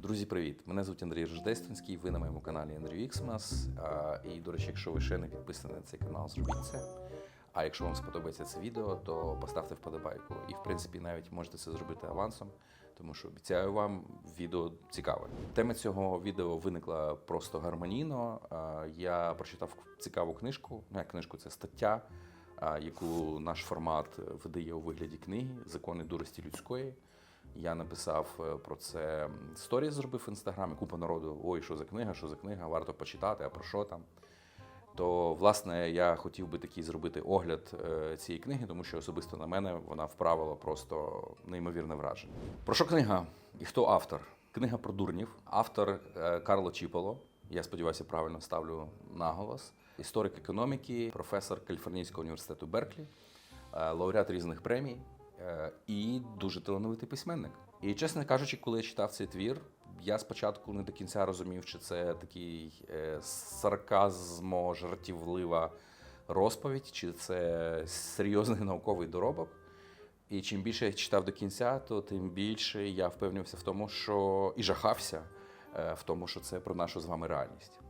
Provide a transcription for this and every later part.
Друзі, привіт! Мене звуть Андрій Рождественський. Ви на моєму каналі Андрій Іксмас. І, до речі, якщо ви ще не підписані на цей канал, зробіть це. А якщо вам сподобається це відео, то поставте вподобайку. І, в принципі, навіть можете це зробити авансом, тому що обіцяю вам відео цікаве. Тема цього відео виникла просто гармонійно. Я прочитав цікаву книжку. Ну, як книжку це стаття, яку наш формат видає у вигляді книги Закони дурості людської. Я написав е, про це сторіс, зробив в інстаграмі. Купа народу. Ой, що за книга, що за книга, варто почитати, а про що там. То, власне, я хотів би такий зробити огляд е, цієї книги, тому що особисто на мене вона вправила просто неймовірне враження. Про що книга і хто автор? Книга про дурнів. Автор е, Карло Чіполо. Я сподіваюся, правильно ставлю наголос. Історик економіки, професор Каліфорнійського університету Берклі, е, лауреат різних премій е, і дуже талановитий письменник. І чесно кажучи, коли я читав цей твір, я спочатку не до кінця розумів, чи це такий е, сарказмо, жартівлива розповідь, чи це серйозний науковий доробок. І чим більше я читав до кінця, то тим більше я впевнився в тому, що і жахався в тому, що це про нашу з вами реальність.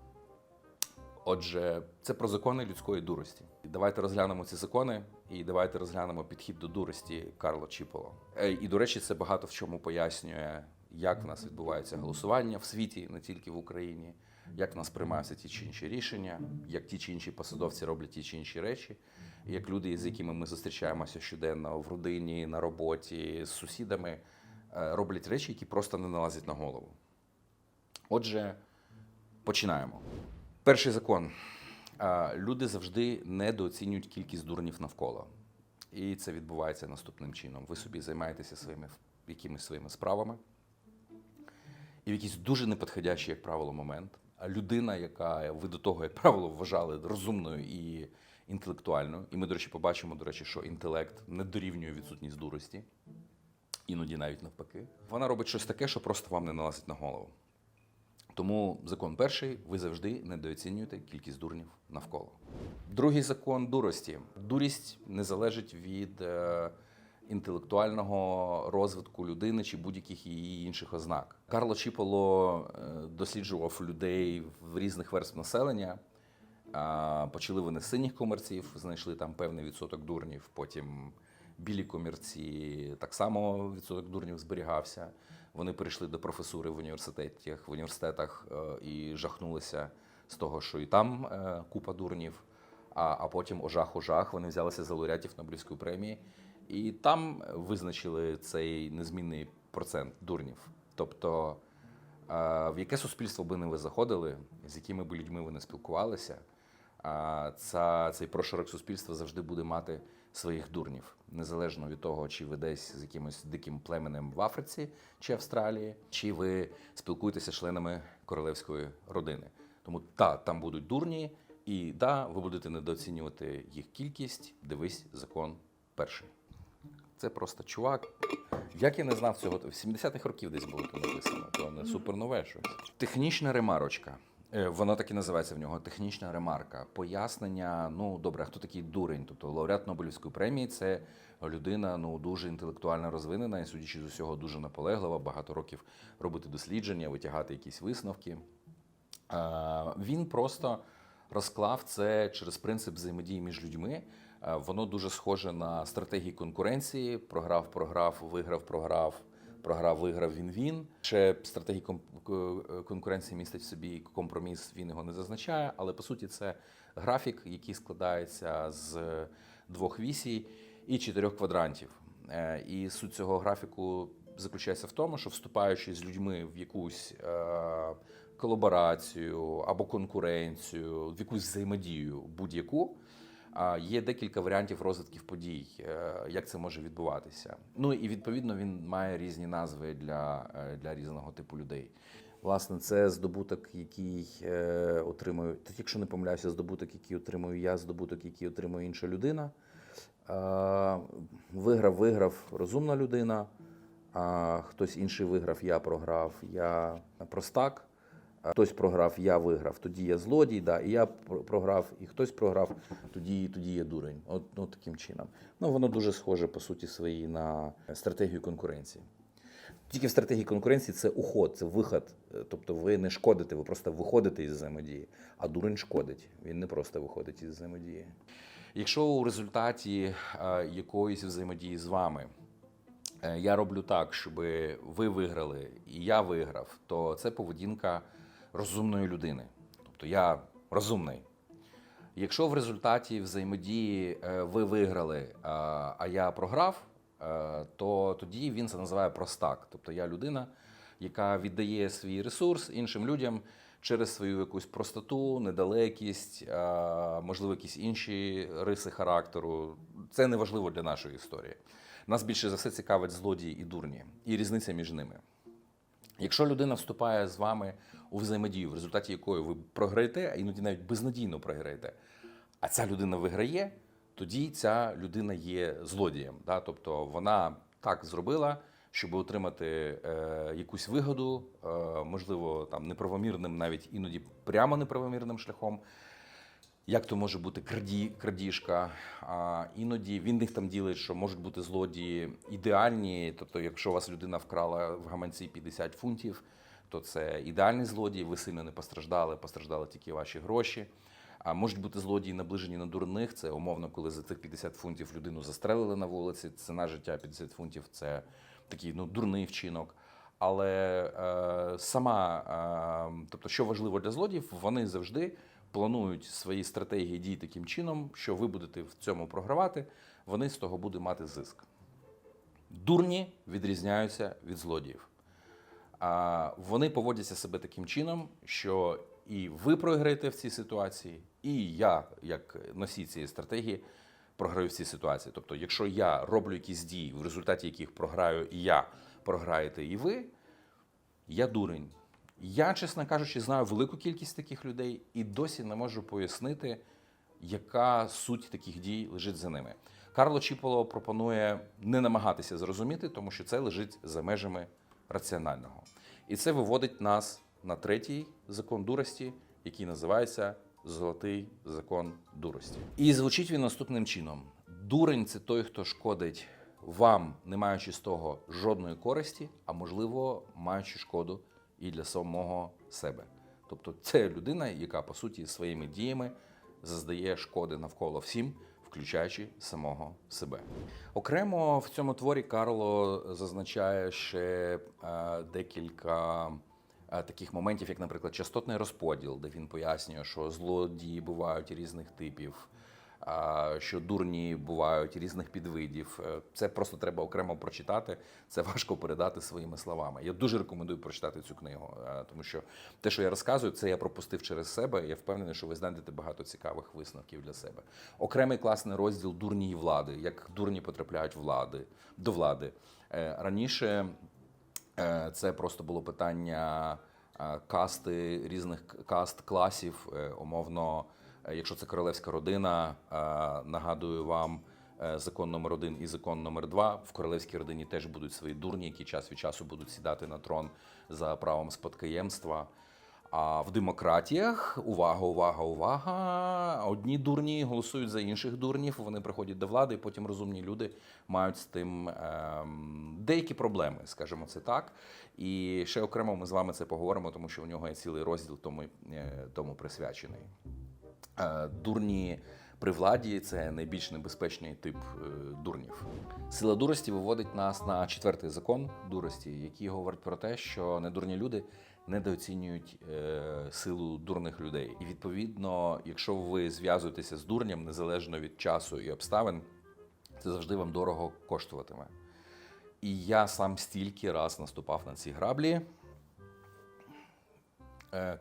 Отже, це про закони людської дурості. Давайте розглянемо ці закони, і давайте розглянемо підхід до дурості Карло Чіполо. Е, І, до речі, це багато в чому пояснює, як в нас відбувається голосування в світі, не тільки в Україні, як в нас приймаються ті чи інші рішення, як ті чи інші посадовці роблять ті чи інші речі, як люди, з якими ми зустрічаємося щоденно в родині, на роботі, з сусідами, е, роблять речі, які просто не налазять на голову. Отже, починаємо. Перший закон. Люди завжди недооцінюють кількість дурнів навколо. І це відбувається наступним чином. Ви собі займаєтеся своїми якимись своїми справами. І в якийсь дуже неподходящий, як правило, момент. А людина, яка ви до того, як правило, вважали розумною і інтелектуальною, і ми, до речі, побачимо, до речі, що інтелект не дорівнює відсутність дурості, іноді навіть навпаки. Вона робить щось таке, що просто вам не налазить на голову. Тому закон перший: ви завжди недооцінюєте кількість дурнів навколо. Другий закон дурості. Дурість не залежить від е, інтелектуального розвитку людини чи будь-яких її інших ознак. Карло Чіполо е, досліджував людей в різних верств населення. Почали вони з синіх комерців, знайшли там певний відсоток дурнів. Потім білі комірці так само відсоток дурнів зберігався. Вони перейшли до професури в університетах, в університетах е, і жахнулися з того, що і там е, купа дурнів. А, а потім ожах ожах вони взялися за лауреатів Нобелівської премії, і там визначили цей незмінний процент дурнів. Тобто, е, в яке суспільство би не ви заходили, з якими б людьми ви не спілкувалися, цей прошарок суспільства завжди буде мати своїх дурнів, незалежно від того, чи ви десь з якимось диким племенем в Африці чи Австралії, чи ви спілкуєтеся членами королевської родини. Тому та там будуть дурні, і да, ви будете недооцінювати їх кількість. Дивись закон перший. Це просто чувак. Як я не знав цього, в 70-х років десь було написано, то не супернове щось. Технічна ремарочка. Е, Вона так і називається в нього технічна ремарка. Пояснення. Ну добре, хто такий дурень? Тобто лауреат Нобелівської премії це людина ну дуже інтелектуально розвинена і, судячи з усього, дуже наполеглива, багато років робити дослідження, витягати якісь висновки. Е, Він просто розклав це через принцип взаємодії між людьми. Е, Воно дуже схоже на стратегії конкуренції: програв, програв, виграв, програв, програв, виграв, він він. Ще стратегії ком- конкуренції містить в собі компроміс, він його не зазначає, але по суті це графік, який складається з двох вісій і чотирьох квадрантів. Е, І суть цього графіку заключається в тому, що вступаючи з людьми в якусь е, колаборацію або конкуренцію, в якусь взаємодію будь-яку. Є декілька варіантів розвитків подій, е, як це може відбуватися. Ну і відповідно він має різні назви для, е, для різного типу людей. Власне, це здобуток, який е, отримую, якщо не помиляюся, здобуток, який отримую я, здобуток, який отримує інша людина. Виграв, виграв розумна людина, а хтось інший виграв, я програв, я простак. Хтось програв, я виграв, тоді я злодій, да, і я пр- програв, і хтось програв, тоді, тоді я дурень. От ну, таким чином. Ну, воно дуже схоже по суті своїй на стратегію конкуренції. Тільки в стратегії конкуренції це уход, це виход. Е, Тобто ви не шкодите, ви просто виходите із взаємодії. А дурень шкодить. Він не просто виходить із взаємодії. Якщо у результаті е, якоїсь взаємодії з вами е, я роблю так, щоб ви виграли і я виграв, то це поведінка розумної людини. Тобто я розумний. Якщо в результаті взаємодії е, ви виграли, а а я програв, е, то тоді він це називає простак. Тобто я людина, яка віддає свій ресурс іншим людям через свою якусь простоту, недалекість, е, можливо, якісь інші риси характеру. Це не важливо для нашої історії. Нас більше за все цікавить злодії і дурні, і різниця між ними. Якщо людина вступає з вами у взаємодію, в результаті якої ви програєте, а іноді навіть безнадійно програєте, а ця людина виграє, тоді ця людина є злодієм. Да? Тобто вона так зробила, щоб отримати е, якусь вигоду, е, можливо, там неправомірним, навіть іноді прямо неправомірним шляхом. Як то може бути краді, крадіжка? А, іноді він них там ділить, що можуть бути злодії ідеальні. Тобто, якщо у вас людина вкрала в гаманці 50 фунтів, то це ідеальний злодій, ви сильно не постраждали, постраждали тільки ваші гроші. А можуть бути злодії наближені на дурних. Це умовно, коли за цих 50 фунтів людину застрелили на вулиці. Ціна життя 50 фунтів це такий ну, дурний вчинок. Але е, сама, е, тобто, що важливо для злодіїв, вони завжди планують свої стратегії дій таким чином, що ви будете в цьому програвати, вони з того будуть мати зиск. Дурні відрізняються від злодіїв. А вони поводяться себе таким чином, що і ви програєте в цій ситуації, і я, як носій цієї стратегії, програю в цій ситуації. Тобто, якщо я роблю якісь дії, в результаті яких програю і я, програєте і ви, я дурень. Я, чесно кажучи, знаю велику кількість таких людей і досі не можу пояснити, яка суть таких дій лежить за ними. Карло Чіполо пропонує не намагатися зрозуміти, тому що це лежить за межами раціонального. І це виводить нас на третій закон дурості, який називається Золотий закон дурості. І звучить він наступним чином: дурень це той, хто шкодить вам, не маючи з того жодної користі, а можливо, маючи шкоду і для самого себе. Тобто, це людина, яка по суті своїми діями заздає шкоди навколо всім, включаючи самого себе. Окремо в цьому творі Карло зазначає ще е, декілька е, таких моментів, як, наприклад, частотний розподіл, де він пояснює, що злодії бувають різних типів. Що дурні бувають різних підвидів. Е, Це просто треба окремо прочитати. Це важко передати своїми словами. Я дуже рекомендую прочитати цю книгу, е, тому що те, що я розказую, це я пропустив через себе. Я впевнений, що ви знайдете багато цікавих висновків для себе. Окремий класний розділ дурні і влади, як дурні потрапляють влади до влади. Е, Раніше Це просто було питання касти різних каст класів. Умовно, якщо це королевська родина, е, нагадую вам е, закон номер один і закон номер два. В королевській родині теж будуть свої дурні, які час від часу будуть сідати на трон за правом спадкоємства. А в демократіях увага, увага, увага. Одні дурні голосують за інших дурнів. Вони приходять до влади, і потім розумні люди мають з тим ем, деякі проблеми, скажімо це так. І ще окремо ми з вами це поговоримо, тому що у нього є цілий розділ тому, е, тому присвячений. Е, Дурні при владі це найбільш небезпечний тип е, дурнів. Сила дурості виводить нас на четвертий закон дурості, який говорить про те, що недурні люди недооцінюють е, силу дурних людей. І відповідно, якщо ви зв'язуєтеся з дурням незалежно від часу і обставин, це завжди вам дорого коштуватиме. І я сам стільки раз наступав на ці граблі.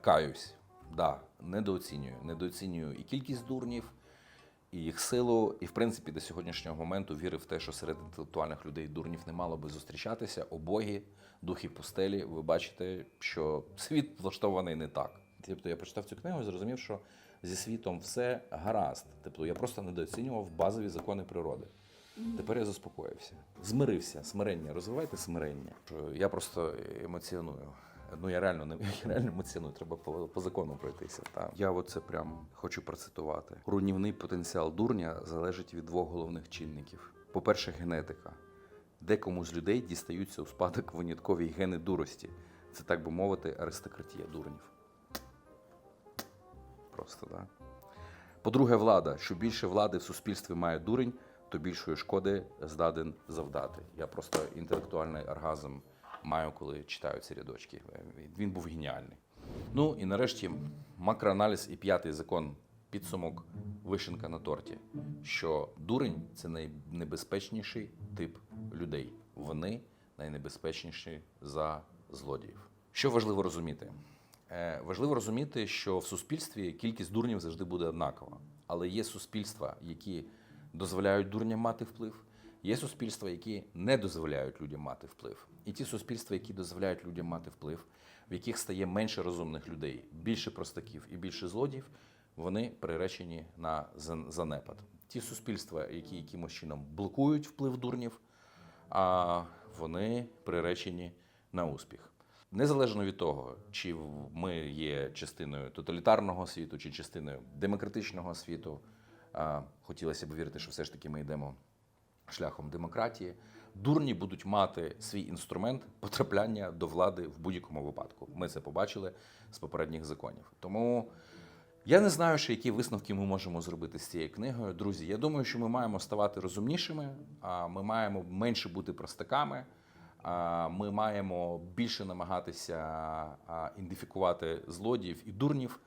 Каюсь, да, недооцінюю. Недооцінюю і кількість дурнів, і їх силу. І, в принципі, до сьогоднішнього моменту вірив в те, що серед інтелектуальних людей дурнів не мало би зустрічатися. Обогі, духи пустелі. Ви бачите, що світ влаштований не так. Тобто я прочитав цю книгу і зрозумів, що зі світом все гаразд. Тобто я просто недооцінював базові закони природи. Тепер я заспокоївся. Змирився, смирення. Розвивайте смирення. Я просто емоціоную. Ну я реально не я реально емоціоную, треба по, по закону пройтися. Та. Я оце прям хочу процитувати. Руйнівний потенціал дурня залежить від двох головних чинників. По-перше, генетика. Декому з людей дістаються у спадок виняткові гени дурості. Це так би мовити, аристократія дурнів. Просто так. По-друге, влада. Що більше влади в суспільстві має дурень, то більшої шкоди здатен завдати. Я просто інтелектуальний оргазм маю, коли читаю ці рядочки. Він був геніальний. Ну і нарешті макроаналіз і п'ятий закон. Підсумок вишенка на торті. Що дурень це найнебезпечніший тип людей. Вони найнебезпечніші за злодіїв. Що важливо розуміти? Е, Важливо розуміти, що в суспільстві кількість дурнів завжди буде однакова. Але є суспільства, які дозволяють дурням мати вплив, є суспільства, які не дозволяють людям мати вплив. І ті суспільства, які дозволяють людям мати вплив, в яких стає менше розумних людей, більше простаків і більше злодіїв, вони приречені на занепад. Ті суспільства, які якимось чином блокують вплив дурнів, а вони приречені на успіх. Незалежно від того, чи ми є частиною тоталітарного світу, чи частиною демократичного світу, хотілося б вірити, що все ж таки ми йдемо шляхом демократії. Дурні будуть мати свій інструмент потрапляння до влади в будь-якому випадку. Ми це побачили з попередніх законів. Тому я не знаю, ще які висновки ми можемо зробити з цією книгою. Друзі, я думаю, що ми маємо ставати розумнішими, а ми маємо менше бути простаками. Ми маємо більше намагатися ідентифікувати злодіїв і дурнів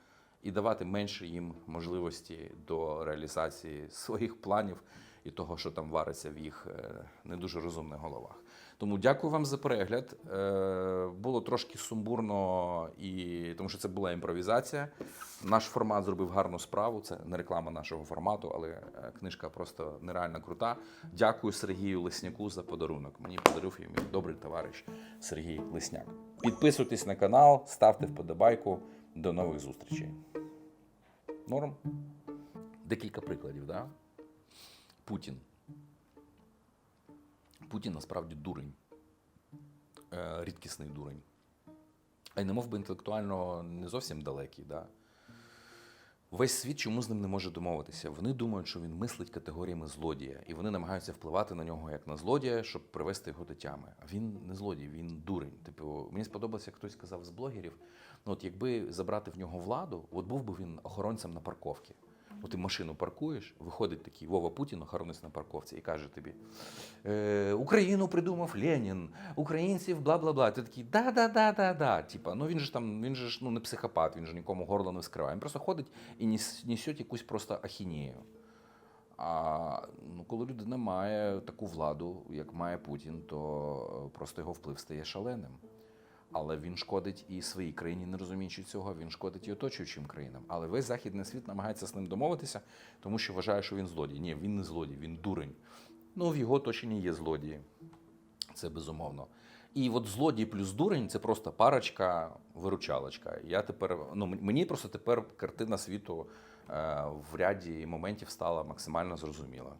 і давати менше їм можливості до реалізації своїх планів і того, що там вариться в їх е, не дуже розумних головах. Тому дякую вам за перегляд. Е, Було трошки сумбурно, і тому що це була імпровізація. Наш формат зробив гарну справу. Це не реклама нашого формату, але е, книжка просто нереально крута. Дякую Сергію Лесняку за подарунок. Мені подарив її мій добрий товариш Сергій Лесняк. Підписуйтесь на канал, ставте вподобайку. До нових зустрічей. Норм? Декілька прикладів, да? Путін. Путін насправді дурень. Е, рідкісний дурень. А й не мов би інтелектуально не зовсім далекий. Да? Весь світ чому з ним не може домовитися. Вони думають, що він мислить категоріями злодія, і вони намагаються впливати на нього як на злодія, щоб привести його до тями. А він не злодій, він дурень. Типу, мені сподобалося, як хтось сказав з блогерів. Ну, от якби забрати в нього владу, от був би він охоронцем на парковці. От ти машину паркуєш, виходить такий Вова Путін, охоронець на парковці, і каже тобі: е, Україну придумав Ленін, українців, бла бла бла. Ти такий да, да, да, да, да. Типа, ну він же там, він же ж ну не психопат, він же нікому горло не вскриває. Він просто ходить і несеть якусь просто ахінею. А ну, коли людина має таку владу, як має Путін, то е, просто його вплив стає шаленим. Але він шкодить і своїй країні, не розуміючи цього, він шкодить і оточуючим країнам. Але весь західний світ намагається з ним домовитися, тому що вважає, що він злодій. Ні, він не злодій, він дурень. Ну, в його оточенні є злодії. Це безумовно. І от злодій плюс дурень це просто парочка, виручалочка. Я тепер, ну мені просто тепер картина світу е, в ряді моментів стала максимально зрозуміла.